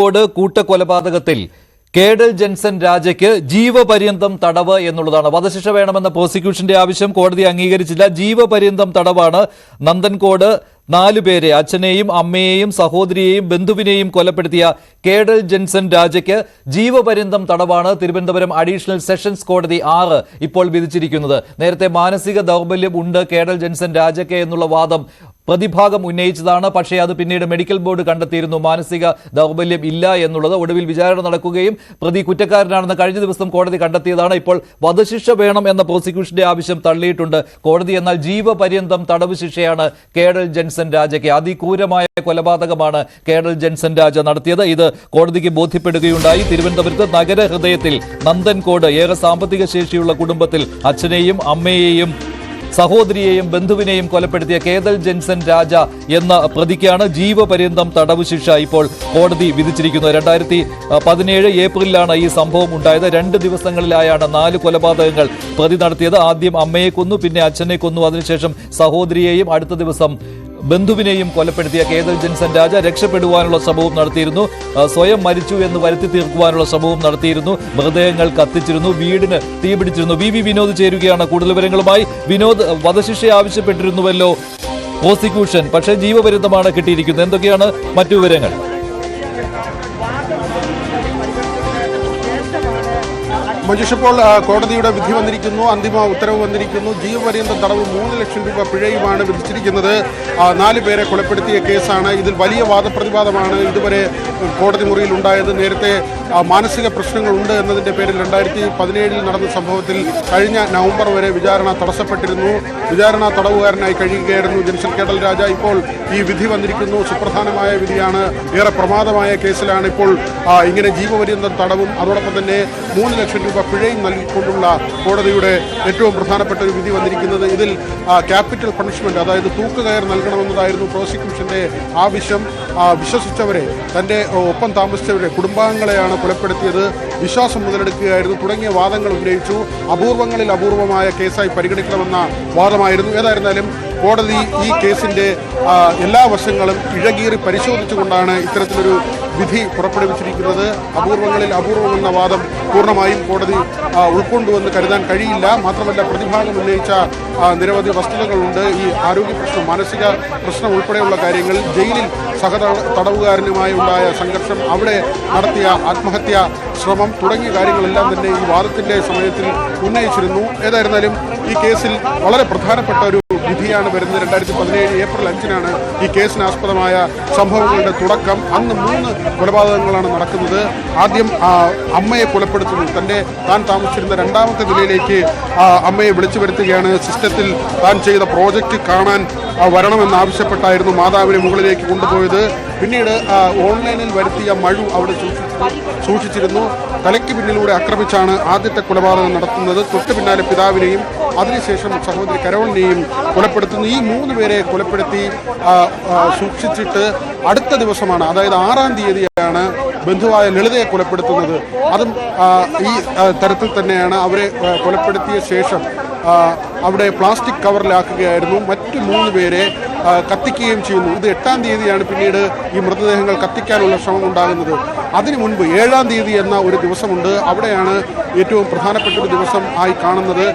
കോട് കൂട്ടക്കൊലപാതകത്തിൽ കേഡൽ ജെൻസൺ രാജയ്ക്ക് ജീവപര്യന്തം തടവ് എന്നുള്ളതാണ്. വധശിക്ഷ വേണമെന്ന പ്രോസിക്യൂഷന്റെ ആവശ്യം കോടതി അംഗീകരിച്ചില്ല. ജീവപര്യന്തം തടവാണ് നന്ദൻകോട് നാലുപേരെ അച്ഛനെയും അമ്മയെയും സഹോദരിയെയും ബന്ധുവിനെയും കൊലപ്പെടുത്തിയ കേഡൽ ജെൻസൺ രാജയ്ക്ക് ജീവപര്യന്തം തടവാണ് തിരുവനന്തപുരം അഡീഷണൽ സെഷൻസ് കോടതി ആറ് ഇപ്പോൾ വിധിച്ചിരിക്കുന്നത്. നേരത്തെ മാനസിക ദൗർബല്യം ഉണ്ട് കേഡൽ ജെൻസൺ രാജയ്ക്ക് എന്നുള്ള വാദം പ്രതിഭാഗം ഉന്നയിച്ചതാണ്. പക്ഷേ അത് പിന്നീട് മെഡിക്കൽ ബോർഡ് കണ്ടെത്തിയിരുന്നു. മാനസിക ദൗർബല്യം ഇല്ല എന്നുള്ളത് ഒടുവിൽ വിചാരണ നടക്കുകയും പ്രതി കുറ്റക്കാരനാണെന്ന് കഴിഞ്ഞ ദിവസം കോടതി കണ്ടെത്തിയതാണ്. ഇപ്പോൾ വധശിക്ഷ വേണം എന്ന പ്രോസിക്യൂഷന്റെ ആവശ്യം തള്ളിയിട്ടുണ്ട്. കോടതി എന്നാൽ ജീവപര്യന്തം തടവ് ശിക്ഷയാണ് കേഡൽ ജെൻസൺ രാജയ്ക്ക് അതിക്രൂരമായ കൊലപാതകമാണ് കേണൽ ജെൻസൺ രാജ നടത്തിയത്. ഇത് കോടതിക്ക് ബോധ്യപ്പെടുകയുണ്ടായി. തിരുവനന്തപുരത്ത് നഗരഹൃദയത്തിൽ നന്ദൻകോട് ഏറെ സാമ്പത്തിക ശേഷിയുള്ള കുടുംബത്തിൽ അച്ഛനെയും അമ്മയെയും സഹോദരിയെയും ബന്ധുവിനെയും കൊലപ്പെടുത്തിയ കേതൽ ജെൻസൻ രാജ എന്ന പ്രതിക്കാണ് ജീവപര്യന്തം തടവ് ശിക്ഷ ഇപ്പോൾ കോടതി വിധിച്ചിരിക്കുന്നത്. രണ്ടായിരത്തി പതിനേഴ് ഏപ്രിലാണ് ഈ സംഭവം ഉണ്ടായത്. രണ്ട് ദിവസങ്ങളിലായാണ് നാല് കൊലപാതകങ്ങൾ പ്രതി നടത്തിയത്. ആദ്യം അമ്മയെ കൊന്നു പിന്നെ അച്ഛനെ കൊന്നു. അതിനുശേഷം സഹോദരിയെയും അടുത്ത ദിവസം ബന്ധുവിനെയും കൊലപ്പെടുത്തിയ കേതൽ ജെൻസൺ രാജ രക്ഷപ്പെടുവാനുള്ള ശ്രമവും നടത്തിയിരുന്നു. സ്വയം മരിച്ചു എന്ന് വരുത്തി തീർക്കുവാനുള്ള ശ്രമവും നടത്തിയിരുന്നു. മൃതദേഹങ്ങൾ കത്തിച്ചിരുന്നു വീടിന് തീപിടിച്ചിരുന്നു വി വി വിനോദ് ചേരുകയാണ് കൂടുതൽ വിവരങ്ങളുമായി. വിനോദ് വധശിക്ഷ ആവശ്യപ്പെട്ടിരുന്നുവല്ലോ. പ്രോസിക്യൂഷൻ പക്ഷേ ജീവപര്യന്തമാണ് കിട്ടിയിരിക്കുന്നത്. എന്തൊക്കെയാണ് മറ്റു വിവരങ്ങൾ? മഞ്ജുഷ് ഇപ്പോൾ കോടതിയുടെ വിധി വന്നിരിക്കുന്നു അന്തിമ ഉത്തരവ് വന്നിരിക്കുന്നു. ജീവപര്യന്തം തടവ് മൂന്ന് ലക്ഷം രൂപ പിഴയുമാണ് വിധിച്ചിരിക്കുന്നത്. നാല് പേരെ കൊലപ്പെടുത്തിയ കേസാണ്. ഇതിൽ വലിയ വാദപ്രതിവാദമാണ് ഇതുവരെ കോടതി മുറിയിൽ ഉണ്ടായത്. നേരത്തെ മാനസിക പ്രശ്നങ്ങളുണ്ട് എന്നതിന്റെ പേരിൽ രണ്ടായിരത്തി പതിനേഴിൽ നടന്ന സംഭവത്തിൽ കഴിഞ്ഞ നവംബർ വരെ വിചാരണ തടസ്സപ്പെട്ടിരുന്നു. വിചാരണ തടവുകാരനായി കഴിയുകയായിരുന്നു ജനിഷൽ കേടൽ രാജ. ഇപ്പോൾ ഈ വിധി വന്നിരിക്കുന്നു. സുപ്രധാനമായ വിധിയാണ്. ഏറെ പ്രമാദമായ കേസിലാണ് ഇപ്പോൾ ഇങ്ങനെ ജീവപര്യന്തം തടവും. അതോടൊപ്പം തന്നെ മൂന്ന് ലക്ഷം രൂപ പിഴയും നൽകിക്കൊണ്ടുള്ള കോടതിയുടെ ഏറ്റവും പ്രധാനപ്പെട്ട ഒരു വിധി വന്നിരിക്കുന്നത് ഇതിൽ ക്യാപിറ്റൽ പണിഷ്മെന്റ് അതായത് തൂക്കുകയർ നൽകണമെന്നതായിരുന്നു പ്രോസിക്യൂഷന്റെ ആവശ്യം. വിശ്വസിച്ചവരെ തന്റെ ഒപ്പം താമസിച്ചവരെ കുടുംബാംഗങ്ങളെയാണ് കൊലപ്പെടുത്തിയത്. വിശ്വാസം മുതലെടുക്കുകയായിരുന്നു. തുടങ്ങിയ വാദങ്ങൾ ഉന്നയിച്ചു. അപൂർവങ്ങളിൽ അപൂർവമായ കേസായി പരിഗണിക്കണമെന്ന വാദമായിരുന്നു. ഏതായിരുന്നാലും കോടതി ഈ കേസിന്റെ എല്ലാ വശങ്ങളും ഇഴകീറി പരിശോധിച്ചുകൊണ്ടാണ് ഇത്തരത്തിലൊരു വിധി പുറപ്പെടുവിച്ചിരിക്കുന്നത് അപൂർവങ്ങളിൽ അപൂർവം എന്ന വാദം പൂർണമായും കോടതി ഉൾക്കൊണ്ടുവെന്ന് കരുതാൻ കഴിയില്ല. മാത്രമല്ല പ്രതിഭാഗം ഉന്നയിച്ച നിരവധി വസ്തുതകളുണ്ട്. ഈ ആരോഗ്യ പ്രശ്നം മാനസിക പ്രശ്നം ഉൾപ്പെടെയുള്ള കാര്യങ്ങൾ ജയിലിൽ സഹ തടവുകാരനുമായി ഉണ്ടായ സംഘർഷം അവിടെ നടത്തിയ ആത്മഹത്യാ ശ്രമം തുടങ്ങിയ കാര്യങ്ങളെല്ലാം തന്നെ ഈ വാദത്തിന്റെ സമയത്തിൽ ഉന്നയിച്ചിരുന്നു. ഏതായിരുന്നാലും ഈ കേസിൽ വളരെ പ്രധാനപ്പെട്ട ഒരു വിധിയാണ് വരുന്നത്. രണ്ടായിരത്തി പതിനേഴ് ഏപ്രിൽ അഞ്ചിനാണ് ഈ കേസിനാസ്പദമായ സംഭവങ്ങളുടെ തുടക്കം. അന്ന് മൂന്ന് കൊലപാതകങ്ങളാണ് നടക്കുന്നത്. ആദ്യം അമ്മയെ കൊലപ്പെടുത്തുന്നു. തന്റെ താൻ താമസിച്ചിരുന്ന രണ്ടാമത്തെ നിലയിലേക്ക് അമ്മയെ വിളിച്ചു വരുത്തുകയാണ്. സിസ്റ്റത്തിൽ താൻ ചെയ്ത പ്രോജക്റ്റ് കാണാൻ വരണമെന്നാവശ്യപ്പെട്ടായിരുന്നു മാതാവിനെ മുകളിലേക്ക് കൊണ്ടുപോയത്. പിന്നീട് ഓൺലൈനിൽ വരുത്തിയ മഴു അവിടെ സൂക്ഷിച്ചു സൂക്ഷിച്ചിരുന്നു. തലയ്ക്ക് പിന്നിലൂടെ ആക്രമിച്ചാണ് ആദ്യത്തെ കൊലപാതകം നടത്തുന്നത്. തൊട്ടു പിന്നാലെ പിതാവിനെയും അതിനുശേഷം സഹോദരി കരോളിനെയും കൊലപ്പെടുത്തുന്നു. ഈ മൂന്ന് പേരെ കൊലപ്പെടുത്തി സൂക്ഷിച്ചിട്ട് അടുത്ത ദിവസമാണ് അതായത് ആറാം തീയതിയാണ് ബന്ധുവായ ലളിതയെ കൊലപ്പെടുത്തുന്നത്. അതും ഈ തരത്തിൽ തന്നെയാണ് അവരെ കൊലപ്പെടുത്തിയ ശേഷം അവിടെ പ്ലാസ്റ്റിക് കവറിലാക്കുകയായിരുന്നു. മറ്റു മൂന്ന് പേരെ കത്തിക്കുകയും ചെയ്യുന്നു. ഇത് എട്ടാം തീയതിയാണ് പിന്നീട് ഈ മൃതദേഹങ്ങൾ കത്തിക്കാനുള്ള ശ്രമം ഉണ്ടാകുന്നത്. അതിനു മുൻപ് ഏഴാം തീയതി എന്ന ഒരു ദിവസമുണ്ട്. അവിടെയാണ് ഏറ്റവും പ്രധാനപ്പെട്ട ഒരു ദിവസം ആയി കാണുന്നത്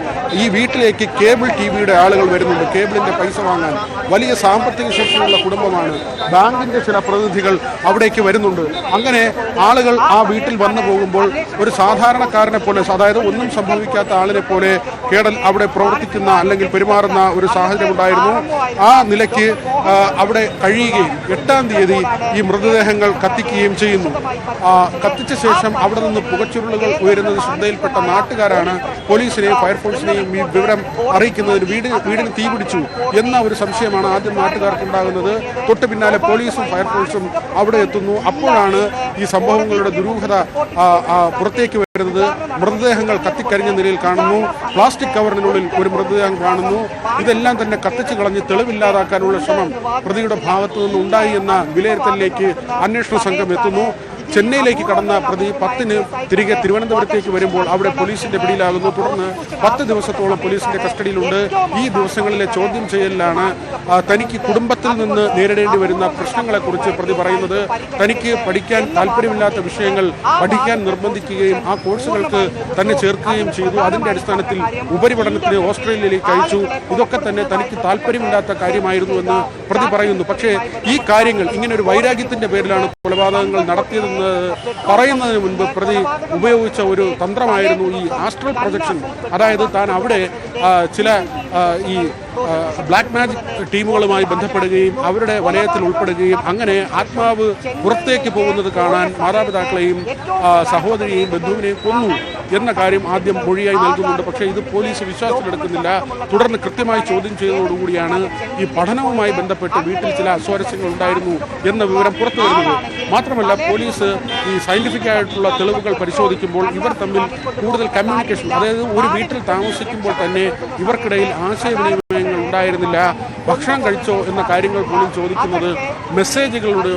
ഈ വീട്ടിലേക്ക് കേബിൾ ടി വിയുടെ ആളുകൾ വരുന്നുണ്ട്. കേബിളിന്റെ പൈസ വാങ്ങാൻ വലിയ സാമ്പത്തിക ശേഷിയുള്ള കുടുംബമാണ്. ബാങ്കിന്റെ ചില പ്രതിനിധികൾ അവിടേക്ക് വരുന്നുണ്ട്. അങ്ങനെ ആളുകൾ ആ വീട്ടിൽ വന്നു പോകുമ്പോൾ ഒരു സാധാരണക്കാരനെ പോലെ അതായത് ഒന്നും സംഭവിക്കാത്ത ആളിനെ പോലെ കേടൽ അവിടെ പ്രവർത്തിക്കുന്ന അല്ലെങ്കിൽ പെരുമാറുന്ന ഒരു സാഹചര്യം ഉണ്ടായിരുന്നു. ആ നിലയ്ക്ക് അവിടെ കഴിയുകയും എട്ടാം തീയതി ഈ മൃതദേഹങ്ങൾ കത്തിക്കുകയും ചെയ്യുന്നു. കത്തിച്ച ശേഷം അവിടെ നിന്ന് പുകച്ചുരുളുകൾ ഉയരുന്നത് ശ്രദ്ധയിൽപ്പെട്ട നാട്ടുകാരാണ് പോലീസിനെയും ഫയർഫോഴ്സിനെയും ഈ വിവരം അറിയിക്കുന്നതിന് വീട് വീടിന് തീ പിടിച്ചു എന്ന ഒരു സംശയമാണ് ആദ്യം നാട്ടുകാർക്കുണ്ടാകുന്നത്. തൊട്ട് പിന്നാലെ പോലീസും ഫയർഫോഴ്സും അവിടെ എത്തുന്നു. അപ്പോഴാണ് ഈ സംഭവങ്ങളുടെ ദുരൂഹത പുറത്തേക്ക് വരുന്നത്. മൃതദേഹങ്ങൾ കത്തിക്കരിഞ്ഞ നിലയിൽ കാണുന്നു. പ്ലാസ്റ്റിക് കവറിനുള്ളിൽ ഒരു മൃതദേഹം കാണുന്നു. ഇതെല്ലാം തന്നെ കത്തിച്ചു കളഞ്ഞ് തെളിവില്ലാതാക്കാനുള്ള ശ്രമം പ്രതിയുടെ ഭാഗത്തു നിന്ന് ഉണ്ടായി എന്ന വിലയിരുത്തലിലേക്ക് അന്വേഷണ സംഘം എത്തുന്നു. ചെന്നൈയിലേക്ക് കടന്ന പ്രതി പത്തിന് തിരികെ തിരുവനന്തപുരത്തേക്ക് വരുമ്പോൾ അവിടെ പോലീസിന്റെ പിടിയിലാകുന്നു. തുടർന്ന് പത്ത് ദിവസത്തോളം പോലീസിന്റെ കസ്റ്റഡിയിലുണ്ട്. ഈ ദിവസങ്ങളിലെ ചോദ്യം ചെയ്യലിലാണ് തനിക്ക് കുടുംബത്തിൽ നിന്ന് നേരിടേണ്ടി വരുന്ന പ്രശ്നങ്ങളെക്കുറിച്ച് പ്രതി പറയുന്നത്. തനിക്ക് പഠിക്കാൻ താല്പര്യമില്ലാത്ത വിഷയങ്ങൾ പഠിക്കാൻ നിർബന്ധിക്കുകയും ആ കോഴ്സുകൾക്ക് തന്നെ ചേർക്കുകയും ചെയ്തു. അതിന്റെ അടിസ്ഥാനത്തിൽ ഉപരിപഠനത്തിന് ഓസ്ട്രേലിയയിലേക്ക് അയച്ചു. ഇതൊക്കെ തന്നെ തനിക്ക് താല്പര്യമില്ലാത്ത കാര്യമായിരുന്നു എന്ന് പ്രതി പറയുന്നു. പക്ഷേ ഈ കാര്യങ്ങൾ ഇങ്ങനെ ഒരു വൈരാഗ്യത്തിന്റെ പേരിലാണ് കൊലപാതകങ്ങൾ നടത്തിയതെന്ന് പറയുന്നതിന് മുൻപ് പ്രതി ഉപയോഗിച്ച ഒരു തന്ത്രമായിരുന്നു ഈ ആസ്ട്രൽ പ്രൊജക്ഷൻ അതായത് താൻ അവിടെ ചില ഈ ബ്ലാക്ക് മാജിക് ടീമുകളുമായി ബന്ധപ്പെടുകയും അവരുടെ വലയത്തിൽ ഉൾപ്പെടുകയും അങ്ങനെ ആത്മാവ് പുറത്തേക്ക് പോകുന്നത് കാണാൻ മാതാപിതാക്കളെയും സഹോദരിയെയും ബന്ധുവിനെയും കൊന്നു എന്ന കാര്യം ആദ്യം മൊഴിയായി നൽകുന്നുണ്ട്. പക്ഷേ ഇത് പോലീസ് വിശ്വാസത്തിലെടുക്കുന്നില്ല തുടർന്ന് കൃത്യമായി ചോദ്യം ചെയ്തതോടുകൂടിയാണ് ഈ പഠനവുമായി ബന്ധപ്പെട്ട് വീട്ടിൽ ചില അസ്വാരസ്യങ്ങൾ ഉണ്ടായിരുന്നു എന്ന വിവരം പുറത്തു വരുന്നത്. മാത്രമല്ല പോലീസ് ഈ സയന്റിഫിക് ആയിട്ടുള്ള തെളിവുകൾ പരിശോധിക്കുമ്പോൾ ഇവർ തമ്മിൽ കൂടുതൽ കമ്മ്യൂണിക്കേഷൻ അതായത് ഒരു വീട്ടിൽ താമസിക്കുമ്പോൾ തന്നെ ഇവർക്കിടയിൽ ആശയവിനിമയങ്ങൾ ഉണ്ടായിരുന്നില്ല. ഭക്ഷണം കഴിച്ചോ എന്ന കാര്യങ്ങൾ പോലും ചോദിക്കുന്നത് മെസ്സേജുകളുടെ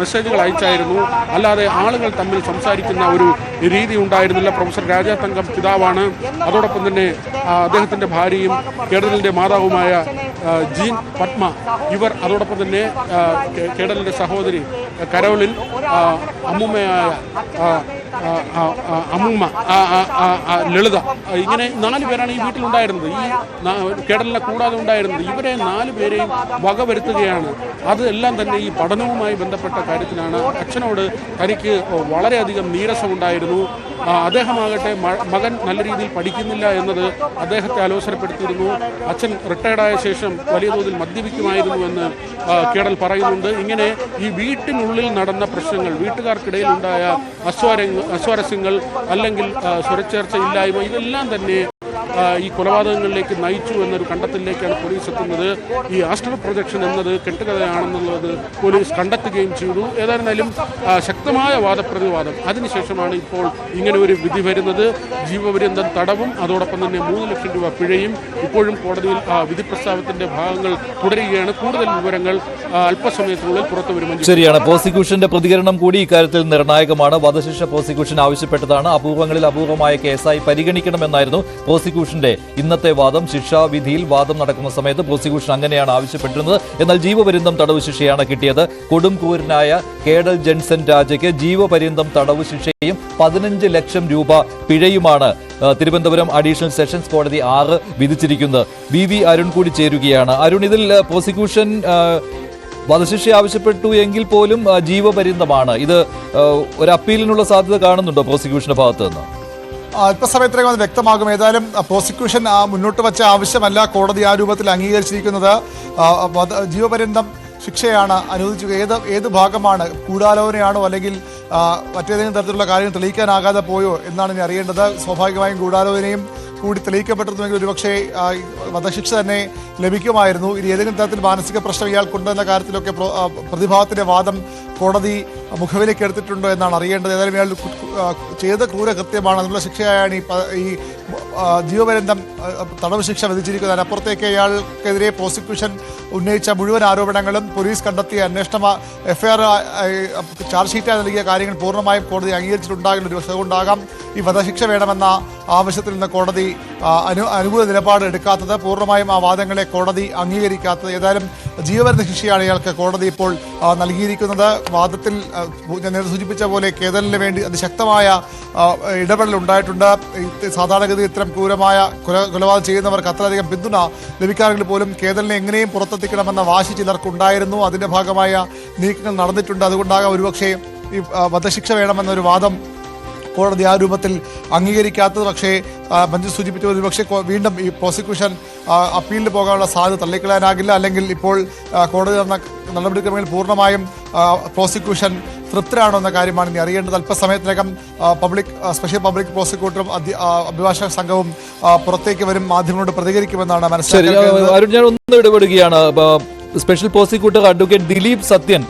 മെസ്സേജുകൾ അയച്ചായിരുന്നു. അല്ലാതെ ആളുകൾ തമ്മിൽ സംസാരിക്കുന്ന ഒരു രീതി ഉണ്ടായിരുന്നില്ല. പ്രൊഫസർ രാജാ തങ്കം പിതാവാണ്. അതോടൊപ്പം തന്നെ അദ്ദേഹത്തിന്റെ ഭാര്യയും കേഡലിന്റെ മാതാവുമായ ജീൻ പത്മ ഇവർ അതോടൊപ്പം തന്നെ കേടലിന്റെ സഹോദരി കരോളിൽ അമ്മുമ്മയായ അമ്മുമ്മ ലളിത. ഇങ്ങനെ നാല് പേരാണ് ഈ വീട്ടിലുണ്ടായിരുന്നത്. ഈ കേടലിനെ കൂടാതെ ഉണ്ടായിരുന്നത്. ഇവരെ നാല് പേരെയും വകവരുത്തുകയാണ് അതെല്ലാം തന്നെ ഈ പഠനവുമായി ബന്ധപ്പെട്ട കാര്യത്തിലാണ്. അച്ഛനോട് തനിക്ക് വളരെയധികം നീരസമുണ്ടായിരുന്നു. അദ്ദേഹമാകട്ടെ മകൻ നല്ല രീതിയിൽ പഠിക്കുന്നില്ല എന്നത് അദ്ദേഹത്തെ അലോസരപ്പെടുത്തിയിരുന്നു. അച്ഛൻ റിട്ടയർഡായ ശേഷം വലിയ തോതിൽ മദ്യപിക്കുമായിരുന്നു എന്ന് കേടൽ പറയുന്നുണ്ട്. ഇങ്ങനെ ഈ വീട്ടിനുള്ളിൽ നടന്ന പ്രശ്നങ്ങൾ വീട്ടുകാർക്കിടയിൽ ഉണ്ടായ അസ്വാര അസ്വാരസ്യങ്ങൾ അല്ലെങ്കിൽ സ്വരച്ചേർച്ച ഇല്ലായ്മ ഇതെല്ലാം തന്നെ ഈ കൊലപാതകങ്ങളിലേക്ക് നയിച്ചു എന്നൊരു കണ്ടെത്തലിലേക്കാണ് പോലീസ് എത്തുന്നത്. ഈ ആസ്ട്രൽ പ്രൊജക്ഷൻ എന്നത് കെട്ടുകഥയാണെന്നുള്ളത് പോലീസ് കണ്ടെത്തുകയും ചെയ്തു. ഏതായിരുന്നാലും ശക്തമായ വാദപ്രതിവാദം. അതിനുശേഷമാണ് ഇപ്പോൾ ഇങ്ങനെ ഒരു വിധി വരുന്നത്. ജീവപര്യന്തം തടവും അതോടൊപ്പം തന്നെ മൂന്ന് ലക്ഷം രൂപ പിഴയും. ഇപ്പോഴും കോടതിയിൽ വിധി പ്രസ്താവത്തിന്റെ ഭാഗങ്ങൾ തുടരുകയാണ്. കൂടുതൽ വിവരങ്ങൾ അല്പസമയത്തിനുള്ളിൽ പുറത്തു വരുമെന്ന് ശരിയാണ്. പ്രോസിക്യൂഷന്റെ പ്രതികരണം കൂടി ഇക്കാര്യത്തിൽ നിർണായകമാണ്. വധശിക്ഷ പ്രോസിക്യൂഷൻ ആവശ്യപ്പെട്ടതാണ്. അപൂർവങ്ങളിൽ അപൂർവമായ കേസായി പരിഗണിക്കണമെന്നായിരുന്നു പ്രോസിക്യൂഷന്റെ ഇന്നത്തെ വാദം ശിക്ഷാവിധിയിൽ വാദം നടക്കുന്ന സമയത്ത് പ്രോസിക്യൂഷൻ അങ്ങനെയാണ് ആവശ്യപ്പെട്ടിരുന്നത്. എന്നാൽ ജീവപര്യന്തം തടവ് ശിക്ഷയാണ് കിട്ടിയത്. കൊടുംകൂരനായ കേഡൽ ജെൻസൻ രാജയ്ക്ക് ജീവപര്യന്തം തടവ് ശിക്ഷയും പതിനഞ്ച് ലക്ഷം രൂപ പിഴയുമാണ് തിരുവനന്തപുരം അഡീഷണൽ സെഷൻസ് കോടതി ആറ് വിധിച്ചിരിക്കുന്നത്. വി വി അരുൺ കൂടി ചേരുകയാണ്. അരുൺ ഇതിൽ പ്രോസിക്യൂഷൻ വധശിക്ഷ ആവശ്യപ്പെട്ടു എങ്കിൽ പോലും ജീവപര്യന്തമാണ്. ഇത് ഒരു അപ്പീലിനുള്ള സാധ്യത കാണുന്നുണ്ടോ പ്രോസിക്യൂഷന്റെ ഭാഗത്ത് നിന്ന് അല്പസമയത്തിനകം അത് വ്യക്തമാകും. ഏതായാലും പ്രോസിക്യൂഷൻ മുന്നോട്ട് വച്ച ആവശ്യമല്ല. കോടതി ആ രൂപത്തിൽ അംഗീകരിച്ചിരിക്കുന്നത്. ജീവപര്യന്തം ശിക്ഷയാണ് അനുവദിച്ചു. ഏത് ഏത് ഭാഗമാണ്? ഗൂഢാലോചനയാണോ അല്ലെങ്കിൽ മറ്റേതെങ്കിലും തരത്തിലുള്ള കാര്യങ്ങൾ തെളിയിക്കാനാകാതെ പോയോ എന്നാണ് ഇനി അറിയേണ്ടത്. സ്വാഭാവികമായും ഗൂഢാലോചനയും കൂടി തെളിയിക്കപ്പെട്ടിരുന്നുവെങ്കിൽ ഒരുപക്ഷെ വധശിക്ഷ തന്നെ ലഭിക്കുമായിരുന്നു. ഇനി ഏതെങ്കിലും തരത്തിൽ മാനസിക പ്രശ്നം ഇയാൾക്കുണ്ടെന്ന കാര്യത്തിലൊക്കെ പ്രതിഭാഗത്തിന്റെ വാദം കോടതി മുഖവിലേക്ക് എടുത്തിട്ടുണ്ടോ എന്നാണ് അറിയേണ്ടത്. ഏതായാലും ഇയാൾ ചെയ്ത ക്രൂരകൃത്യമാണ് അതിനുള്ള ശിക്ഷയായാണ് ഈ ഈ ജീവപര്യന്തം തടവ് ശിക്ഷ വിധിച്ചിരിക്കുന്നത്. അതിനപ്പുറത്തേക്ക് ഇയാൾക്കെതിരെ പ്രോസിക്യൂഷൻ ഉന്നയിച്ച മുഴുവൻ ആരോപണങ്ങളും പോലീസ് കണ്ടെത്തിയ അന്വേഷണ എഫ്ഐആർ ചാർജ് ഷീറ്റായി നൽകിയ കാര്യങ്ങൾ പൂർണമായും കോടതി അംഗീകരിച്ചിട്ടുണ്ടാകില്ല. ഒരു വശം കൊണ്ടാകാം ഈ വധശിക്ഷ വേണമെന്ന ആവശ്യത്തിൽ നിന്ന് കോടതി അനു അനുകൂല നിലപാട് എടുക്കാത്തത്. പൂർണമായും ആ വാദങ്ങളെ കോടതി അംഗീകരിക്കാത്തത്. ഏതായാലും ജീവപര്യന്ത ശിക്ഷയാണ് ഇയാൾക്ക് കോടതി ഇപ്പോൾ നൽകിയിരിക്കുന്നത്. വാദത്തിൽ ഞാൻ നേരത്തെ സൂചിപ്പിച്ച പോലെ കേതലിന് വേണ്ടി അതിശക്തമായ ഇടപെടൽ ഉണ്ടായിട്ടുണ്ട്. സാധാരണഗതി ഇത്തരം ക്രൂരമായ കൊല കൊലപാതകം ചെയ്യുന്നവർക്ക് അത്രയധികം പിന്തുണ ലഭിക്കാമെങ്കിൽ പോലും കേതലിനെ എങ്ങനെയും പുറത്തെത്തിക്കണമെന്ന വാശി ചിലർക്കുണ്ടായിരുന്നു. അതിന്റെ ഭാഗമായ നീക്കങ്ങൾ നടന്നിട്ടുണ്ട്. അതുകൊണ്ടാകാം ഒരുപക്ഷേ ഈ വധശിക്ഷ വേണമെന്നൊരു വാദം കോടതി ആ രൂപത്തിൽ അംഗീകരിക്കാത്തത് പക്ഷേ ബെഞ്ച് സൂചിപ്പിച്ച ഒരുപക്ഷെ വീണ്ടും ഈ പ്രോസിക്യൂഷൻ അപ്പീലിൽ പോകാനുള്ള സാധ്യത തള്ളിക്കളയാനാകില്ല. അല്ലെങ്കിൽ ഇപ്പോൾ കോടതി നടന്ന നടപടിക്രമങ്ങളിൽ പൂർണമായും പ്രോസിക്യൂഷൻ തൃപ്തരാണോ എന്ന കാര്യമാണ് ഇനി അറിയേണ്ടത്. അല്പസമയത്തിനകം പബ്ലിക് സ്പെഷ്യൽ പബ്ലിക് പ്രോസിക്യൂട്ടറും അഭിഭാഷക സംഘവും പുറത്തേക്ക് വരും മാധ്യമങ്ങളോട് പ്രതികരിക്കുമെന്നാണ് മനസ്സിലാക്കുന്നത് special prosecutor advocate Dileep Sathyan